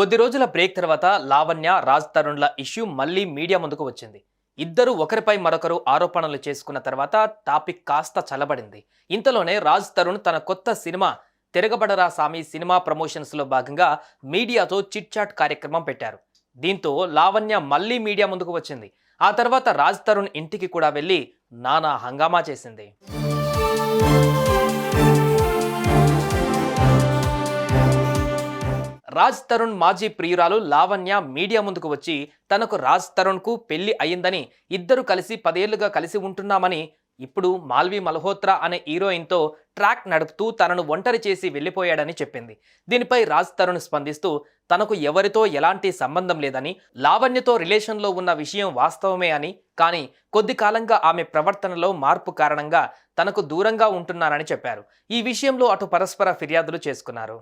కొద్ది రోజుల బ్రేక్ తర్వాత లావణ్య రాజ్ తరుణ్ల ఇష్యూ మళ్ళీ మీడియా ముందుకు వచ్చింది. ఇద్దరు ఒకరిపై మరొకరు ఆరోపణలు చేసుకున్న తర్వాత టాపిక్ కాస్త చల్లబడింది. ఇంతలోనే రాజ్ తరుణ్ తన కొత్త సినిమా తిరగబడరా సామి సినిమా ప్రమోషన్స్లో భాగంగా మీడియాతో చిట్ చాట్ కార్యక్రమం పెట్టారు. దీంతో లావణ్య మళ్ళీ మీడియా ముందుకు వచ్చింది. ఆ తర్వాత రాజ్ తరుణ్ ఇంటికి కూడా వెళ్ళి నానా హంగామా చేసింది. రాజ్ తరుణ్ మాజీ ప్రియురాలు లావణ్య మీడియా ముందుకు వచ్చి తనకు రాజ్ తరుణ్కు పెళ్ళి అయిందని ఇద్దరు కలిసి పదేళ్ళుగా కలిసి ఉంటున్నామని ఇప్పుడు మాల్వి మల్హోత్రా అనే హీరోయిన్తో ట్రాక్ నడుపుతూ తనను ఒంటరి చేసి వెళ్ళిపోయాడని చెప్పింది. దీనిపై రాజ్ తరుణ్ స్పందిస్తూ తనకు ఎవరితో ఎలాంటి సంబంధం లేదని లావణ్యతో రిలేషన్లో ఉన్న విషయం వాస్తవమే అని కానీ కొద్ది కాలంగా ఆమె ప్రవర్తనలో మార్పు కారణంగా తనకు దూరంగా ఉంటున్నానని చెప్పారు. ఈ విషయంలో అటు పరస్పర ఫిర్యాదులు చేసుకున్నారు.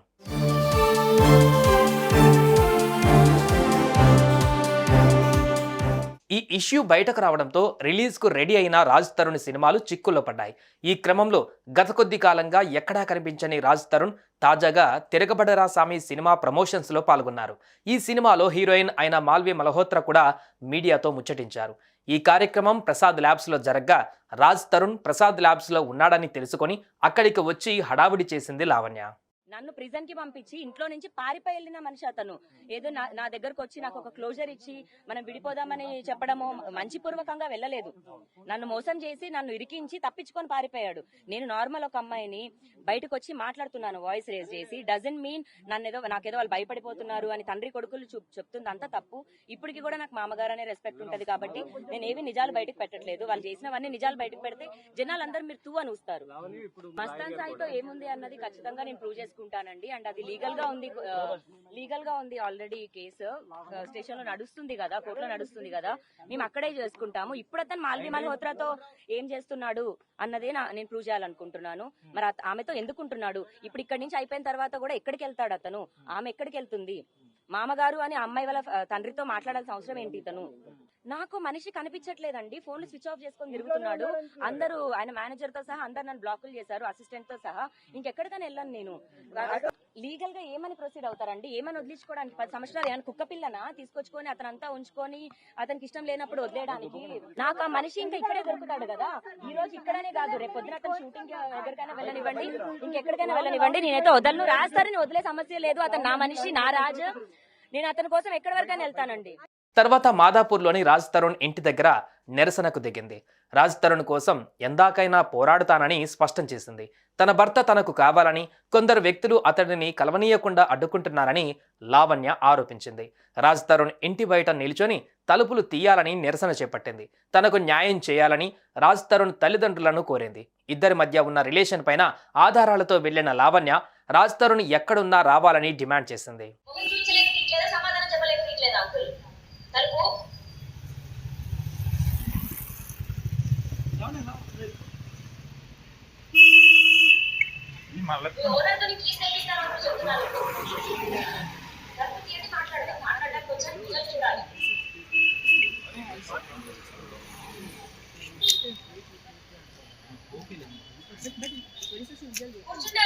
ఈ ఇష్యూ బయటకు రావడంతో రిలీజ్కు రెడీ అయిన రాజ్ తరుణ్ సినిమాలు చిక్కుల్లో పడ్డాయి. ఈ క్రమంలో గత కొద్ది కాలంగా ఎక్కడా కనిపించని రాజ్ తరుణ్ తాజాగా తిరగబడరా సామి సినిమా ప్రమోషన్స్లో పాల్గొన్నారు. ఈ సినిమాలో హీరోయిన్ అయిన మాల్వి మల్హోత్రా కూడా మీడియాతో ముచ్చటించారు. ఈ కార్యక్రమం ప్రసాద్ ల్యాబ్స్లో జరగ్గా రాజ్ తరుణ్ ప్రసాద్ ల్యాబ్స్లో ఉన్నాడని తెలుసుకొని అక్కడికి వచ్చి హడావిడి చేసింది లావణ్య. నన్ను ప్రిజన్కి పంపించి ఇంట్లో నుంచి పారిపోయి వెళ్ళిన మనిషి అతను. ఏదో నా దగ్గరకు వచ్చి నాకు ఒక క్లోజర్ ఇచ్చి మనం విడిపోదామని చెప్పడము మంచి పూర్వకంగా వెళ్ళలేదు. నన్ను మోసం చేసి నన్ను ఇరికించి తప్పించుకొని పారిపోయాడు. నేను నార్మల్ ఒక అమ్మాయిని బయటకు వచ్చి మాట్లాడుతున్నాను వాయిస్ రేజ్ చేసి. డజన్ మీన్ నన్ను ఏదో నాకేదో వాళ్ళు భయపడిపోతున్నారు అని తండ్రి కొడుకులు చెప్- చెప్తుంది అంతా తప్పు. ఇప్పటికి కూడా నాకు మామగారు అనే రెస్పెక్ట్ ఉంటది కాబట్టి నేను ఏవి నిజాలు బయటకు పెట్టట్లేదు. వాళ్ళు చేసినవన్నీ నిజాలు బయటకు పెడితే జనాలందరూ మీరు తూ అని ఊస్తారు. మస్తాన్ సాయితో ఏముంది అన్నది ఖచ్చితంగా నేను ప్రూవ్ తీసుకుంటానండి. అండ్ అది లీగల్గా ఉంది లీగల్గా ఉంది ఆల్రెడీ కేసు. స్టేషన్లో నడుస్తుంది కదా కోర్టులో నడుస్తుంది కదా. మేము అక్కడే చేసుకుంటాము. ఇప్పుడు అతను మాల్వి మల్హోత్రాతో ఏం చేస్తున్నాడు అన్నదే నేను ప్రూవ్ చేయాలనుకుంటున్నాను. మరి ఆమెతో ఎందుకుంటున్నాడు? ఇప్పుడు ఇక్కడి నుంచి అయిపోయిన తర్వాత కూడా ఎక్కడికి వెళ్తాడు అతను? ఆమె ఎక్కడికి వెళ్తుంది? మామగారు అని అమ్మాయి వాళ్ళ తండ్రితో మాట్లాడాల్సిన అవసరం ఏంటి ఇతను? నాకు మనిషి కనిపించట్లేదండి. ఫోన్లు స్విచ్ ఆఫ్ చేసుకొని తిరుగుతున్నాడు. అందరూ ఆయన మేనేజర్తో సహా అందరు నన్ను బ్లాకులు చేశారు అసిస్టెంట్తో సహా. ఇంకెక్కడికైనా వెళ్ళాను నేను. లీగల్గా ఏమని ప్రొసీడ్ అవుతారండి? ఏమని వదిలించుకోవడానికి? పది సంవత్సరాలు ఏమైనా కుక్క పిల్లనా? తీసుకొచ్చుకొని అతను అంతా ఉంచుకొని అతనికి ఇష్టం లేనప్పుడు వదిలేయడానికి? నాకు ఆ మనిషి ఇంకా ఇక్కడే దొరుకుతాడు కదా. ఈ రోజు ఇక్కడనే కాదు. రేపు పొద్దున అతను షూటింగ్ ఎక్కడికైనా వెళ్ళనివ్వండి. ఇంకెక్కడికైనా వెళ్ళనివ్వండి. నేనైతే వదలను. రాస్తారని వదిలే సమస్య లేదు. అతను నా మనిషి నా రాజు. నేను అతని కోసం ఎక్కడి వరకైనా వెళ్తానండి. తర్వాత మాదాపూర్లోని రాజ్ తరుణ్ ఇంటి దగ్గర నిరసనకు దిగింది. రాజ్ తరుణ్ కోసం ఎందాకైనా పోరాడుతానని స్పష్టం చేసింది. తన భర్త తనకు కావాలని కొందరు వ్యక్తులు అతడిని కలవనీయకుండా అడ్డుకుంటున్నారని లావణ్య ఆరోపించింది. రాజ్ తరుణ్ ఇంటి బయట నిల్చొని తలుపులు తీయాలని నిరసన చేపట్టింది. తనకు న్యాయం చేయాలని రాజ్ తరుణ్ తల్లిదండ్రులను కోరింది. ఇద్దరి మధ్య ఉన్న రిలేషన్ పైన ఆధారాలతో వెళ్ళిన లావణ్య రాజ్ తరుణ్ ఎక్కడున్నా రావాలని డిమాండ్ చేసింది. తలుపు. మీ ఓనర్తో నీ కీస్ తెప్పిస్తాను అంటూ తీయండి మాట్లాడదాం. మాట్లాడడానికి వచ్చాను చూడాలి. కూర్చుంటా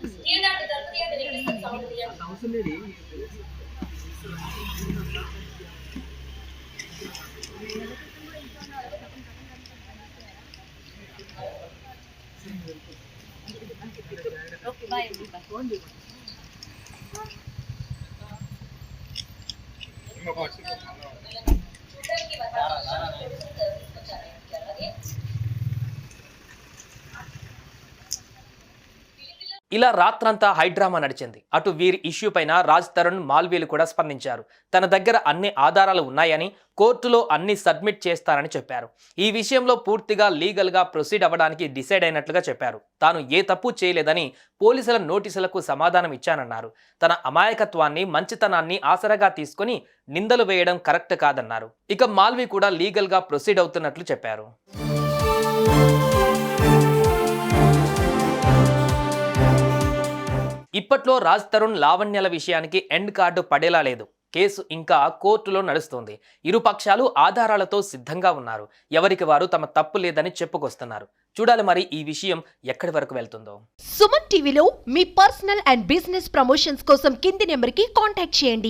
తీయకపోతే తీయండి అంటే తలుపు తీయండి ఇలా రాత్రంతా హైడ్రామా నడిచింది. అటు వీరి ఇష్యూ పైన రాజ్ తరుణ్ మాల్వీలు కూడా స్పందించారు. తన దగ్గర అన్ని ఆధారాలు ఉన్నాయని కోర్టులో అన్ని సబ్మిట్ చేస్తారని చెప్పారు. ఈ విషయంలో పూర్తిగా లీగల్గా ప్రొసీడ్ అవ్వడానికి డిసైడ్ అయినట్లుగా చెప్పారు. తాను ఏ తప్పు చేయలేదని పోలీసుల నోటీసులకు సమాధానం ఇచ్చానన్నారు. తన అమాయకత్వాన్ని మంచితనాన్ని ఆసరగా తీసుకొని నిందలు వేయడం కరెక్ట్ కాదన్నారు. ఇక మాల్వి కూడా లీగల్గా ప్రొసీడ్ అవుతున్నట్లు చెప్పారు. ఇప్పట్లో రాజ్ తరుణ్ లావణ్యల విషయానికి ఎండ్ కార్డు పడేలా లేదు. కేసు ఇంకా కోర్టులో నడుస్తోంది. ఇరు పక్షాలు ఆధారాలతో సిద్ధంగా ఉన్నారు. ఎవరికి వారు తమ తప్పు లేదని చెప్పుకొస్తున్నారు. చూడాలి మరి ఈ విషయం ఎక్కడి వరకు వెళ్తుందో. సుమన్ టీవీలో మీ పర్సనల్ అండ్ బిజినెస్ ప్రమోషన్స్ కోసం కింది నెంబర్కి కాంటాక్ట్ చేయండి.